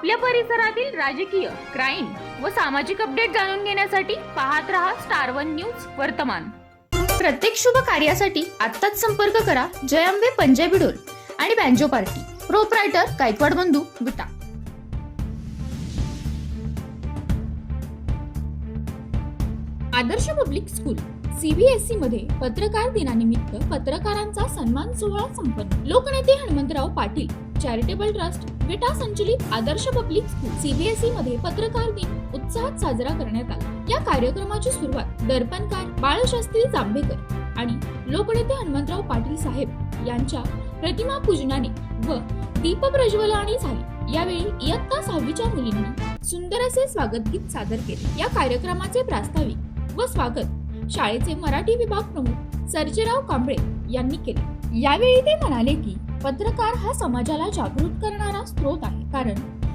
आपल्या परिसरातील राजकीय क्राईम व सामाजिक अपडेट जाणून घेण्यासाठी पाहत रहा स्टार वन न्यूज वर्तमान. प्रत्येक शुभ कार्यासाठी आत्ताच संपर्क करा जयंबे पंजाबी डोल आणि बँजो पार्टी. प्रोपरायटर गायकवाड बंधू Vita. Adarsh public school CBSE मध्ये पत्रकार दिनानिमित्त पत्रकारांचा सन्मान सोहळा संपन्न. लोकनेते हनुमंतराव पाटील चॅरिटेबल ट्रस्ट विटा संचलित आदर्श पब्लिक स्कूल सीबीएसई मध्ये पत्रकार दिन उत्साहात साजरा करण्यात आला. या कार्यक्रमाची सुरुवात दर्पणकार बाळशास्त्री जांभेकर आणि लोकनेते हनुमंतराव पाटील साहेब यांच्या प्रतिमा पूजनाने व दीप प्रज्वलनाने झाली. यावेळी इयत्ता सहावीच्या मुलींनी सुंदर असे स्वागत गीत सादर केले. या कार्यक्रमाचे प्रास्ताविक व स्वागत शाळेचे मराठी विभाग प्रमुख सर्जेराव कांबळे यांनी केले. यावेळी ते म्हणाले की पत्रकार हा समाजाला जागृत करणारा स्रोत आहे. कारण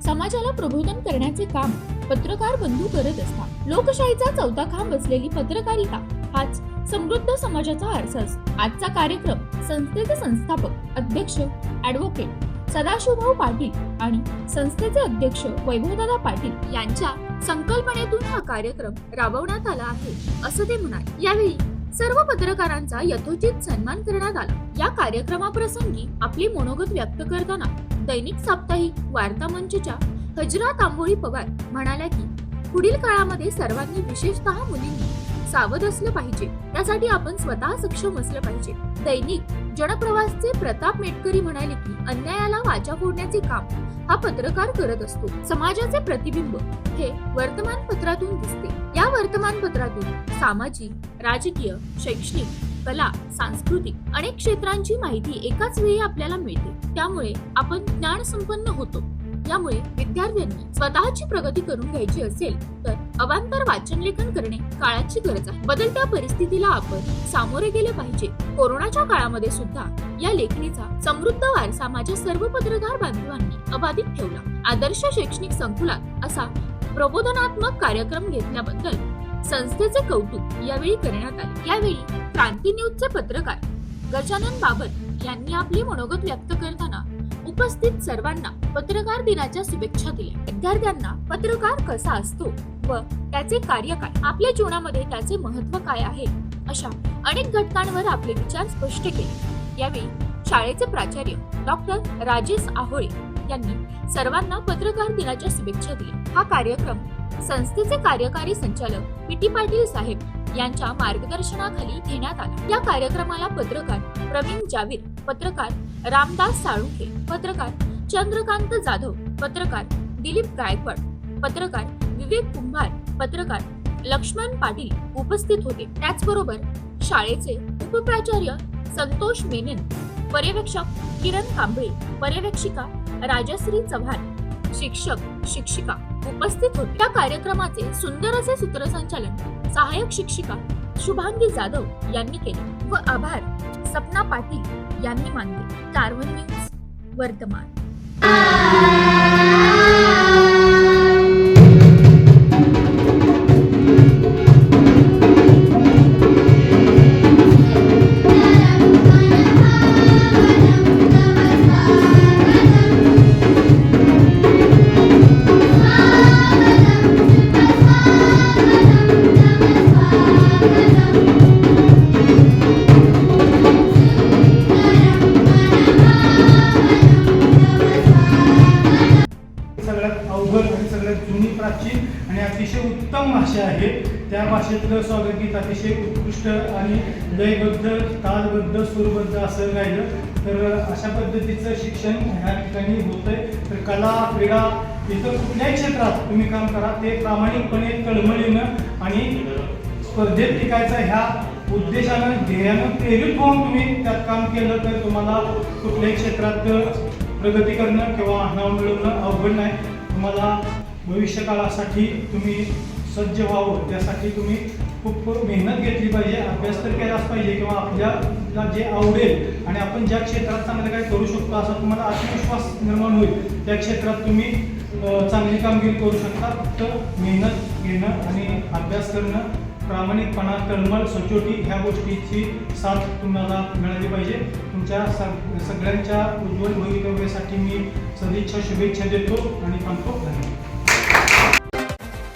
समाजाला प्रबोधन करण्याचे काम पत्रकार बंधू करत असतात. लोकशाहीचा चौथा खांब असलेली पत्रकारिता हाच समृद्ध समाजाचा आरसा असतो. आजचा कार्यक्रम संस्थेचे संस्थापक अध्यक्ष ऍडव्होकेट सदाशिवभाऊ पाटील आणि संस्थेचे अध्यक्ष वैभवदादा पाटील यांच्या संकल्पनेतून हा कार्यक्रम राबवण्यात आला आहे असं ते म्हणाले. यावेळी सर्व पत्रकारांचा यथोचित सन्मान करण्यात आला. या कार्यक्रमाप्रसंगी आपले मनोगत व्यक्त करताना दैनिक साप्ताहिक वार्ता मंचच्या हजरा तांबोळी पवार म्हणाल्या की पुढील काळामध्ये सर्वांनी विशेषतः मुलींनी सावध असलं पाहिजे. त्यासाठी आपण स्वतः सक्षम असलं पाहिजे. दैनिक जनप्रवासचे प्रताप मेटकरी म्हणाले की अन्यायाला वाचा फोडण्याचे काम हा पत्रकार करत असतो. समाजाचे प्रतिबिंब हे वर्तमानपत्रातून दिसते. या वर्तमानपत्रातून सामाजिक राजकीय शैक्षणिक कला सांस्कृतिक अनेक क्षेत्रांची माहिती एकाच वेळी आपल्याला मिळते. त्यामुळे आपण ज्ञान संपन्न होतो. यामुळे विद्यार्थ्यांनी स्वतःची प्रगती करून घ्यायची असेल तर अवांतर वाचन लेखन करणे काळाची गरज आहे. बदलत्या परिस्थितीला आपण सामोरे गेले पाहिजे. कोरोनाच्या काळामध्ये सुद्धा या लेखणीचा समृद्ध वारसा माझ्या सर्व पत्रकार बांधवांनी अबाधित ठेवला. आदर्श शैक्षणिक संकुलात असा प्रबोधनात्मक कार्यक्रम घेतल्याबद्दल संस्थेचे कौतुक यावेळी करण्यात आले. यावेळी क्रांती न्यूजचे पत्रकार गजानन बाबत यांनी आपले मनोगत व्यक्त करताना उपस्थित सर्वांना पत्रकार दिनाच्या शुभेच्छा दिल्या. विद्यार्थ्यांना पत्रकार कसा असतो व त्याचे कार्य काय? आपल्या जीवनामध्ये त्याचे महत्त्व काय आहे? अशा अनेक घटकांवर आपले विचार स्पष्ट केले. यावेळी शाळेचे प्राचार्य डॉक्टर राजेश आहोळे यांनी सर्वांना पत्रकार दिनाच्या शुभेच्छा दिल्या. हा कार्यक्रम संस्थेचे कार्यकारी संचालक पीटी पाटील साहेब यांच्या मार्गदर्शनाखाली घेण्यात आला. या कार्यक्रमाला पत्रकार प्रवीण जावीर पत्रकार रामदास साळुंखे पत्रकार चंद्रकांत जाधव पत्रकार दिलीप गायकवाड पत्रकार विवेक कुंभार पत्रकार लक्ष्मण पाटील उपस्थित होते. त्याचबरोबर शाळेचे उपप्राचार्य संतोष मेनन पर्यवेक्षक किरण कांबळे पर्यवेक्षिका राजश्री चव्हाण शिक्षक शिक्षिका उपस्थित होते. त्या कार्यक्रमाचे सुंदर असे सूत्रसंचालन सहाय्यक शिक्षिका शुभांगी जाधव यांनी केले. व आभार. सपना पाटील यांनी मानले. कार्वन न्यूज वर्तमान प्राचीन आणि अतिशय उत्तम भाषा आहे. त्या भाषेतलं स्वागतगीत अतिशय उत्कृष्ट आणि लयबद्ध तालबद्ध सुरबद्ध असं राहिलं. तर अशा पद्धतीचं शिक्षण ह्या ठिकाणी होतंय. तर कला क्रीडा इतर कुठल्याही क्षेत्रात तुम्ही काम करा. ते प्रामाणिकपणे तळमळीनं आणि स्पर्धेत टिकायचं ह्या उद्देशानं ध्येयानं प्रेरित होऊन तुम्ही त्यात काम केलं तर तुम्हाला कुठल्याही क्षेत्रात प्रगती करणं किंवा नाव मिळवणं अवघड नाही. तुम्हाला भविष्यकाळासाठी तुम्ही सज्ज व्हावं. त्यासाठी तुम्ही खूप मेहनत घेतली पाहिजे अभ्यास तर केलाच पाहिजे किंवा आपल्याला जे आवडेल आणि आपण ज्या क्षेत्रात चांगलं काय करू शकतो असा तुम्हाला आत्मविश्वास निर्माण होईल. त्या क्षेत्रात तुम्ही चांगली कामगिरी करू शकता. तर मेहनत घेणं आणि अभ्यास करणं प्रामाणिकपणा तळमळ सचोटी ह्या गोष्टीची साथ तुम्हाला मिळाली पाहिजे. तुमच्या सग सगळ्यांच्या उज्ज्वल भवितव्यासाठी मी सदिच्छा शुभेच्छा देतो आणि थांबतो. धन्यवाद.